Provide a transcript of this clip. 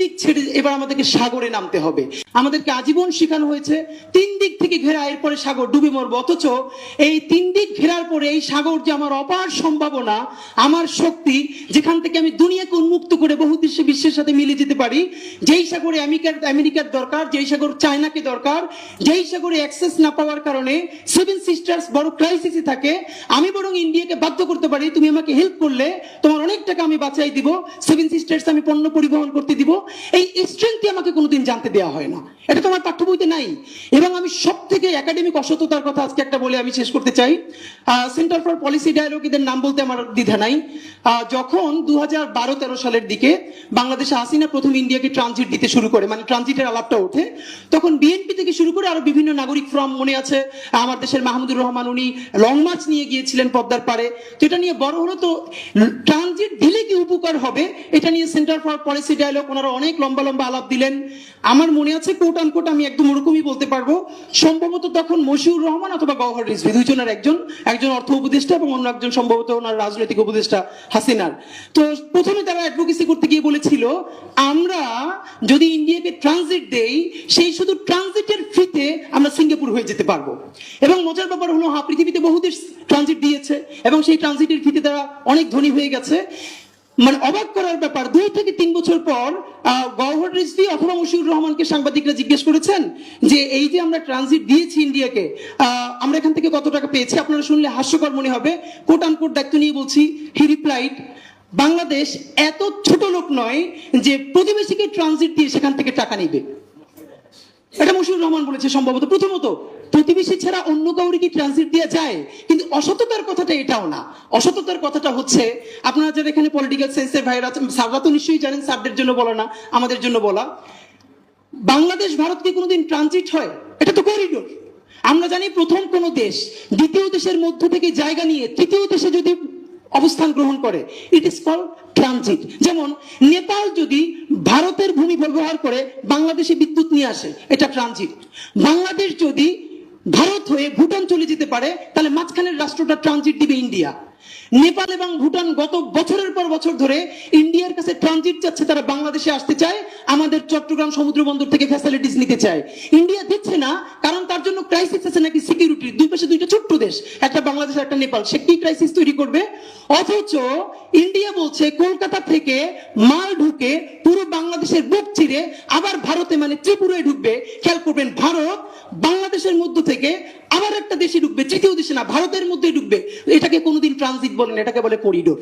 দিক ছেড়ে এবার আমাদেরকে সাগরে নামতে হবে। আমাদেরকে আজীবন শেখানো হয়েছে, তিন দিক থেকে ঘেরা, এরপরে সাগর ডুবে মরবো। অথচ এই তিন দিক ঘেরার পরে এই সাগর যে আমার অপার সম্ভাবনা, আমার শক্তি, যেখান থেকে আমি দুনিয়াকে উন্মুক্ত করে বহু দেশে বিশ্বের সাথে মিলে যেতে পারি, যেই সাগরে আমেরিকার আমেরিকার দরকার, যেই সাগর চায়নাকে দরকার, যেই সাগরে অ্যাক্সেস না পাওয়ার কারণে সেভেন সিস্টার্স বড় ক্রাইসিসে থাকে, আমি বরং ইন্ডিয়াকে বাধ্য করতে পারি, তুমি আমাকে হেল্প করলে তোমার অনেক টাকা আমি বাঁচাই দিব, সেভেন সিস্টার্স আমি পণ্য পরিবহন করতে দিব এই স্ট্রেংথই আমাকে কোনোদিন জানতে দেওয়া হয় না। এটা তোমার পাঠ্য বইতে নাই। এবং আমি সব থেকে একাডেমিক অসততার কথা আজকে একটা বলে আমি শেষ করতে চাই। সেন্টার ফর পলিসি ডায়ালগ এদের নাম বলতে আমার দ্বিধা নাই। যখন দু হাজার বারো তেরো সালের দিকে বাংলাদেশে হাসিনা প্রথম ইন্ডিয়াকে ট্রানজিট দিতে শুরু করে মানে ট্রানজিটের আলাপটা ওঠে, তখন বিএনপি থেকে শুরু করে আরও বিভিন্ন নাগরিক ফ্রম মনে আছে, আমার দেশের মাহমুদুর রহমান উনি লং মার্চ নিয়ে গিয়েছিলেন পদ্মার পারে তো এটা নিয়ে বড় হলো তো ট্রানজিট দিলে কি উপকার হবে, এটা নিয়ে সেন্টার ফর পলিসি ডায়ালগ ওনারা অনেক লম্বা লম্বা আলাপ দিলেন। আমার মনে আছে কোট আনকোট আমি একদম ওরকমই বলতে পারব। সম্ভবত তখন মশিউর রহমান অথবা গওহর রিজভি, দুইজনের একজন একজন অর্থ উপদেষ্টা এবং অন্য একজন সম্ভবত ওনার রাজনৈতিক উপদেষ্টা হাসিনার। তো প্রথমে তারা অ্যাডভোকেসি করতে গিয়ে বলেছিল, আমরা যদি ইন্ডিয়াকে ট্রানজিট দেই, সেই শুধু ট্রানজিটের ফিতে আমরা সিঙ্গাপুর হয়ে যেতে পারব। এবং মজার ব্যাপার হলো হ্যাঁ পৃথিবীতে বহু দেশ ট্রানজিট দিয়েছে এবং সেই ট্রানজিটের ফিতে তারা অনেক ধনী হয়ে গেছে। মানে অবাক করার ব্যাপার দুই থেকে তিন বছর পর আহ, গওহর রিজভি অথবা মশিউর রহমানকে সাংবাদিকরা জিজ্ঞেস করেছেন যে এই যে আমরা ট্রানজিট দিয়েছি ইন্ডিয়াকে আমরা এখান থেকে কত টাকা পেয়েছি? আপনারা শুনলে হাস্যকর মনে হবে। কোট আনকোট দায়িত্ব নিয়ে বলছি হি রিপ্লাইড বাংলাদেশ এত ছোট লোক নয় যে প্রতিবেশীকে ট্রানজিট দিয়ে সেখান থেকে টাকা নিবে। এটা মশিউর রহমান বলেছে সম্ভবত প্রথমত। প্রতিবেশী ছাড়া অন্য কাউকে কি ট্রানজিট দেওয়া যায়? কিন্তু অসততার কথাটা এটাও না। অসততার কথাটা হচ্ছে, আপনারা যারা এখানে পলিটিক্যাল সায়েন্সের ভাইরা স্যাররা তো নিশ্চয়ই জানেন স্যারদের জন্য বলা না, আমাদের জন্য বলা। বাংলাদেশ, ভারত কি কোনোদিন ট্রানজিট হয়? এটা তো করিডোর আমরা জানি প্রথম কোন দেশ, দ্বিতীয় দেশের মধ্য থেকে জায়গা নিয়ে তৃতীয় দেশে যদি অবস্থান গ্রহণ করে ইট ইস কল ট্রানজিট যেমন, নেপাল যদি ভারতের ভূমি ব্যবহার করে, বাংলাদেশে বিদ্যুৎ নিয়ে আসে, এটা ট্রানজিট বাংলাদেশ যদি ভারত হয়ে ভুটান চলে যেতে পারে, তাহলে মাঝখানের রাষ্ট্রটা ট্রানজিট দিবে ইন্ডিয়া নেপাল এবং ভুটান গত বছরের পর বছর ধরে ইন্ডিয়ার কাছে ট্রানজিট চাচ্ছে তারা বাংলাদেশে আসতে চায়, আমাদের চট্টগ্রাম সমুদ্র বন্দর থেকে ফ্যাসিলিটিস নিতে চায়। ইন্ডিয়া দিচ্ছে না, কারণ তার জন্য ক্রাইসিস আছে নাকি সিকিউরিটির দুই পাশে দুইটা ছোট্ট দেশ, একটা বাংলাদেশ একটা নেপাল। সে কি ক্রাইসিস তৈরি করবে? অথচ ইন্ডিয়া বলছে, কলকাতা থেকে মাল ঢুকে পুরো বাংলাদেশের বুক চিরে আবার ভারতে মানে ত্রিপুরায় ঢুকবে। খেয়াল করবেন, ভারত বাংলাদেশের মধ্য থেকে আবার একটা দেশে ঢুকবে, তৃতীয় দেশে না, ভারতের মধ্যে ঢুকবে। এটাকে কোনোদিন ট্রানজিট বলেন এটাকে বলে করিডোর